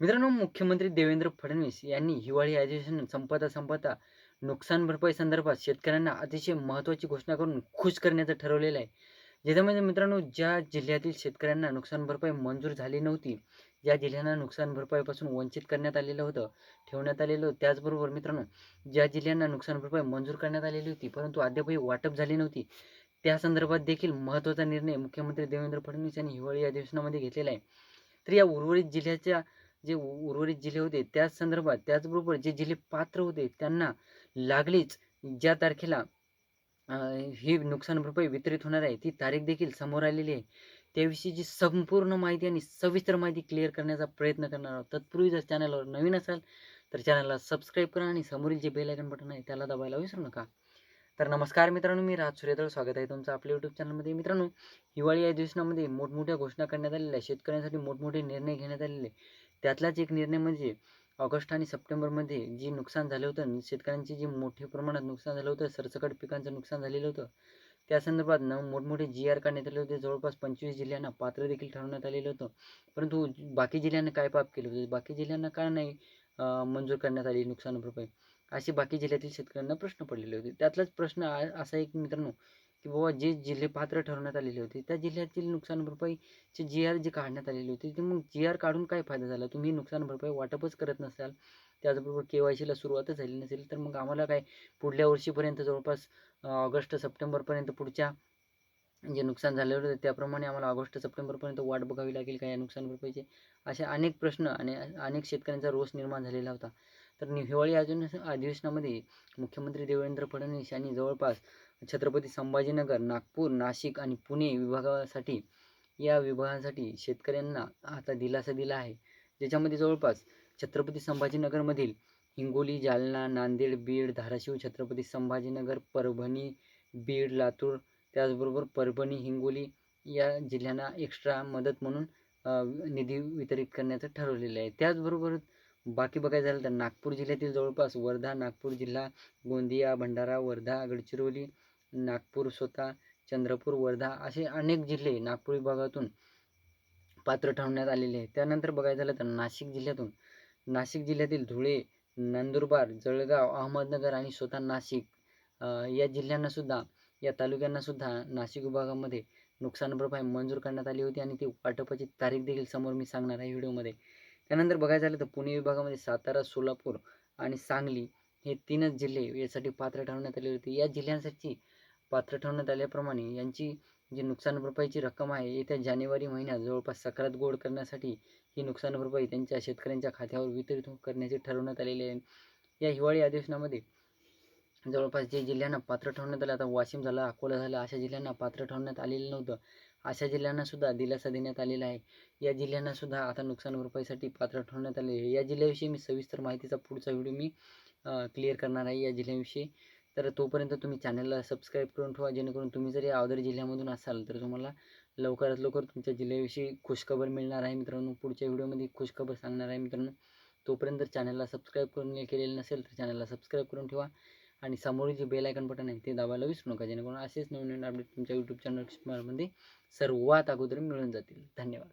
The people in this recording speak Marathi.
मित्रांनो मुख्यमंत्री देवेंद्र फडणवीस यांनी हिवाळी अधिवेशन संपता संपता नुकसान भरपाई संदर्भात शेतकऱ्यांना अतिशय महत्त्वाची घोषणा करून खुश करण्याचं ठरवलेलं आहे. ज्याच्यामध्ये मित्रांनो ज्या जिल्ह्यातील शेतकऱ्यांना नुकसान भरपाई मंजूर झाली नव्हती ज्या जिल्ह्यांना नुकसान भरपाईपासून वंचित करण्यात आलेलं होतं ठेवण्यात आलेलं होतं. त्याचबरोबर मित्रांनो ज्या जिल्ह्यांना नुकसान भरपाई मंजूर करण्यात आलेली होती परंतु अद्यापही वाटप झाली नव्हती त्या संदर्भात देखील महत्त्वाचा निर्णय मुख्यमंत्री देवेंद्र फडणवीस यांनी हिवाळी अधिवेशनामध्ये घेतलेला आहे. तर या उर्वरित जिल्ह्याच्या जे उर्वरित जिल्हे होते त्याच संदर्भात त्याचबरोबर जे जिल्हे पात्र होते त्यांना लागलीच ज्या तारखेला ही नुकसान भरपाई वितरित होणार आहे ती तारीख देखील समोर आलेली आहे. त्याविषयीची संपूर्ण माहिती आणि सविस्तर माहिती क्लिअर करण्याचा प्रयत्न करणार आहोत. तत्पूर्वी जर चॅनलवर नवीन असाल तर चॅनलला सबस्क्राईब करा आणि समोरील जे बेल आयकन बटन आहे त्याला दाबायला विसरू नका. तर नमस्कार मित्रांनो मी राज सूर्यदळ स्वागत आहे तुमचं आपल्या यूट्यूब चॅनलमध्ये मित्रांनो हिवाळी अधिवेशनामध्ये मोठमोठ्या घोषणा करण्यात आलेल्या आहेत. शेतकऱ्यांसाठी मोठमोठे निर्णय घेण्यात आलेले आहे. त्यातलाच एक निर्णय म्हणजे ऑगस्ट आणि सप्टेंबरमध्ये जी नुकसान झालं होतं शेतकऱ्यांचे जे मोठ्या प्रमाणात नुकसान झालं होतं सरसकट पिकांचं नुकसान झालेलं होतं त्या संदर्भात न मोठमोठे जी आर काढण्यात आले होते. जवळपास पंचवीस जिल्ह्यांना पात्र देखील ठरवण्यात आलेलं होतं. परंतु बाकी जिल्ह्यांना काय पाप केलं होतं? बाकी जिल्ह्यांना का नाही मंजूर करण्यात आली नुकसान भरपाई? असे बाकी जिल्ह्यातील शेतकऱ्यांना प्रश्न पडलेले होते. त्यातलाच प्रश्न असा एक मित्रांनो की बाबा जे जिल्हे पात्र ठरवण्यात आलेले होते त्या जिल्ह्यातील नुकसान भरपाईचे जी आर जे काढण्यात आलेले होते ते मग जी आर काढून काय फायदा झाला? तुम्ही नुकसान भरपाई वाटपच करत नसाल त्याचबरोबर के वाय सीला सुरुवातच झाली नसेल तर मग आम्हाला काय पुढल्या वर्षीपर्यंत जवळपास ऑगस्ट सप्टेंबरपर्यंत पुढच्या जे नुकसान झालेलं होतं त्याप्रमाणे आम्हाला ऑगस्ट सप्टेंबरपर्यंत वाट बघावी लागेल का या नुकसान भरपाईचे असे अनेक प्रश्न आणि अनेक शेतकऱ्यांचा रोष निर्माण झालेला होता. तर हिवाळी अजून अधिवेशनामध्ये मुख्यमंत्री देवेंद्र फडणवीस यांनी जवळपास छत्रपती संभाजीनगर नागपूर नाशिक आणि पुणे विभागासाठी या विभागासाठी शेतकऱ्यांना आता दिलासा दिला आहे. ज्याच्यामध्ये जवळपास छत्रपती संभाजीनगरमधील हिंगोली जालना नांदेड बीड धाराशिव छत्रपती संभाजीनगर परभणी बीड लातूर त्याचबरोबर परभणी हिंगोली या जिल्ह्यांना एक्स्ट्रा मदत म्हणून निधी वितरित करण्याचं ठरवलेलं आहे. त्याचबरोबर बाकी बघायचं झालं तर नागपूर जिल्ह्यातील जवळपास वर्धा नागपूर जिल्हा गोंदिया भंडारा वर्धा गडचिरोली नागपूर स्वतः चंद्रपूर वर्धा असे अनेक जिल्हे नागपूर विभागातून पात्र ठरवण्यात आलेले आहे त्यानंतर बघायचं झालं तर नाशिक जिल्ह्यातून नाशिक जिल्ह्यातील धुळे नंदुरबार जळगाव अहमदनगर आणि स्वतः नाशिक या जिल्ह्यांनासुद्धा या तालुक्यांना सुद्धा नाशिक विभागामध्ये नुकसान भरपाई मंजूर करण्यात आली होती आणि ती वाटपाची तारीख देखील समोर मी सांगणार आहे व्हिडिओमध्ये. त्यानंतर बघायचं झालं तर पुणे विभागामध्ये सातारा सोलापूर आणि सांगली हे तीनच जिल्हे यासाठी पात्र ठरवण्यात आले होते. या जिल्ह्यांसाठी पात्र ठरवण्यात आल्याप्रमाणे यांची जी नुकसान भरपाईची रक्कम आहे येत्या जानेवारी महिन्यात जवळपास सक्रात गोड करण्यासाठी ही नुकसान भरपाई त्यांच्या शेतकऱ्यांच्या खात्यावर वितरित करण्याचे ठरवण्यात आलेले आहे. या हिवाळी अधिवेशनामध्ये जवळपास जे जिल्ह्यांना पात्र ठरवण्यात आलं आता वाशिम झालं अकोला झालं अशा जिल्ह्यांना पात्र ठरवण्यात आलेलं नव्हतं. अशा जिल्ह्यांना सुद्धा दिलासा देण्यात आलेला आहे. या जिल्ह्यांना सुद्धा आता नुकसान भरपाईसाठी पात्र ठरवण्यात आले आहे. या जिल्ह्याविषयी मी सविस्तर माहितीचा पुढचा व्हिडिओ मी क्लिअर करणार आहे या जिल्ह्याविषयी. तर तोपर्यंत तुम्ही चॅनलला सबस्क्राईब करून ठेवा. जेणेकरून तुम्ही जर या अदर जिल्ह्यामधून असाल तर तुम्हाला लवकरात लवकर तुमच्या जिल्ह्याविषयी खुशखबर मिळणार आहे मित्रांनो. पुढच्या व्हिडिओमध्ये खुशखबर सांगणार आहे मित्रांनो. तोपर्यंत चॅनलला सबस्क्राईब करून केलेलं नसेल तर चॅनलला सबस्क्राईब करून ठेवा. आणि समोर जे बेल आयकन बटन आहे ते दाबायला विसरू नका. जेणेकरून असेच नवीन नवीन अपडेट तुमच्या यूट्यूब चॅनल सर्वात अगोदर मिळून जातील. धन्यवाद.